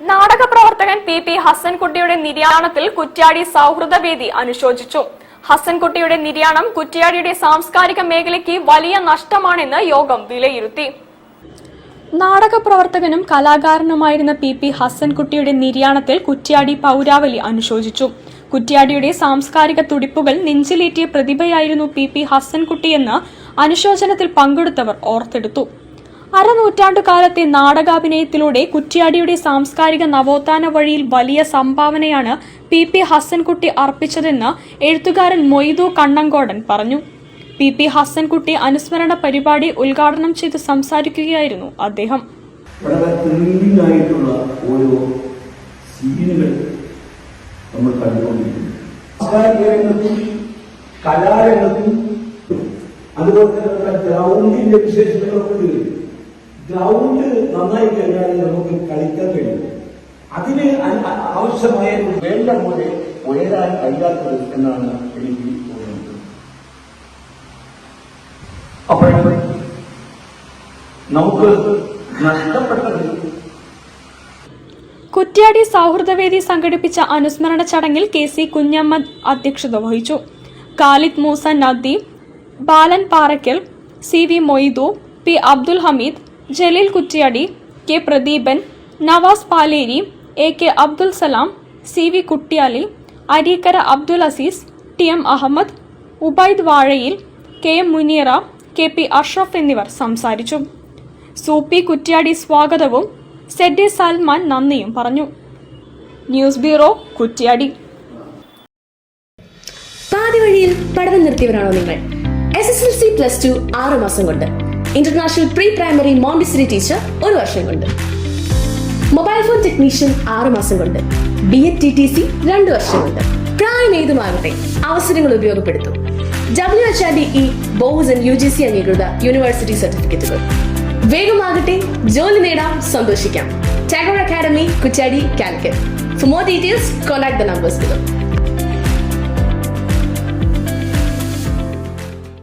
നാടക പ്രവർത്തകൻ P P ഹസൻകുട്ടിയുടെ നിര്യാണത്തിൽ കുറ്റ്യാടി സൗഹൃദവേദി അനുശോചിച്ചു. ഹസൻകുട്ടിയുടെ നിര്യാണം കുറ്റ്യാടിയുടെ സാംസ്കാരിക മേഖലയ്ക്ക് വലിയ നഷ്ടമാണെന്ന് യോഗം വിലയിരുത്തി. നാടക പ്രവർത്തകനും കലാകാരനുമായിരുന്ന പി പി ഹസൻകുട്ടിയുടെ നിര്യാണത്തിൽ കുറ്റ്യാടി പൗരാവലി അനുശോചിച്ചു. കുറ്റ്യാടിയുടെ സാംസ്കാരിക തുടിപ്പുകൾ നെഞ്ചിലേറ്റിയ പ്രതിഭയായിരുന്നു പി പി ഹസൻകുട്ടിയെന്ന് അനുശോചനത്തിൽ പങ്കെടുത്തവർ ഓർത്തെടുത്തു. അരനൂറ്റാണ്ടുകാലത്തെ നാടകാഭിനയത്തിലൂടെ കുറ്റ്യാടിയുടെ സാംസ്കാരിക നവോത്ഥാന വഴിയിൽ വലിയ സംഭാവനയാണ് പി പി ഹസൻകുട്ടി അർപ്പിച്ചതെന്ന് എഴുത്തുകാരൻ മൊയ്തു കണ്ണങ്കോടൻ പറഞ്ഞു. പി പി ഹസൻകുട്ടി അനുസ്മരണ പരിപാടി ഉദ്ഘാടനം ചെയ്ത് സംസാരിക്കുകയായിരുന്നു അദ്ദേഹം. വളരെ നമ്മൾ കണ്ടുകൊണ്ടിരിക്കുന്നു. കലാരംഗത്തും അതുപോലെ തന്നെ ഗ്രൗണ്ടിന്റെ വിശേഷതകളൊക്കെ ഗ്രൗണ്ട് നന്നായി കഴിഞ്ഞാൽ നമുക്ക് കളിക്കാൻ കഴിയും. അതിന് ആവശ്യമായ വേണ്ട പോലെ ഉയരാൻ കഴിയാത്തത് എന്നാണ് എനിക്ക് തോന്നുന്നത്. അപ്പോൾ നമുക്ക് നഷ്ടപ്പെട്ടത് കുറ്റ്യാടി സൗഹൃദവേദി സംഘടിപ്പിച്ച അനുസ്മരണ ചടങ്ങിൽ കെ സി കുഞ്ഞമ്മദ് അധ്യക്ഷത വഹിച്ചു. Khalid Moosa Nadeem Balan Parakkal C V Moidu P Abdul Hameed Jaleel Kuttiadi K Pradeepan Navas Paleri A K Abdul Salam C V Kuttiyali Areekara Abdul Azeez T M Ahammed Ubaid Vazhayil K M Muneera K P Ashraf എന്നിവർ സംസാരിച്ചു. സൂപ്പി കുറ്റ്യാടി സ്വാഗതവും സെഡി സൽമാൻ നന്ദിയും പറഞ്ഞു. News bureau Kuttiadi. പാതി വഴിയിൽ പഠനം നിർത്തിയവരാണോ നിങ്ങൾ? S S L C plus two ആറ് മാസം കൊണ്ട്. International pre primary Montessori teacher ഒരു വർഷം കൊണ്ട് മൊബൈൽ ഫോൺ ടെക്നീഷ്യൻ ആറ് മാസം കൊണ്ട് B A T T C രണ്ട് വർഷം കൊണ്ട് പ്രായം ഏതുമാകട്ടെ അവസരങ്ങൾ ഉപയോഗപ്പെടുത്തും. W H R D E BOSS and U G C അംഗീകൃത യൂണിവേഴ്സിറ്റി സർട്ടിഫിക്കറ്റുകൾ വേഗമാകട്ടെ ജോലി നേടാം സന്തോഷിക്കാം. Tagore academy Kuchadi Calicut for more details contact the numbers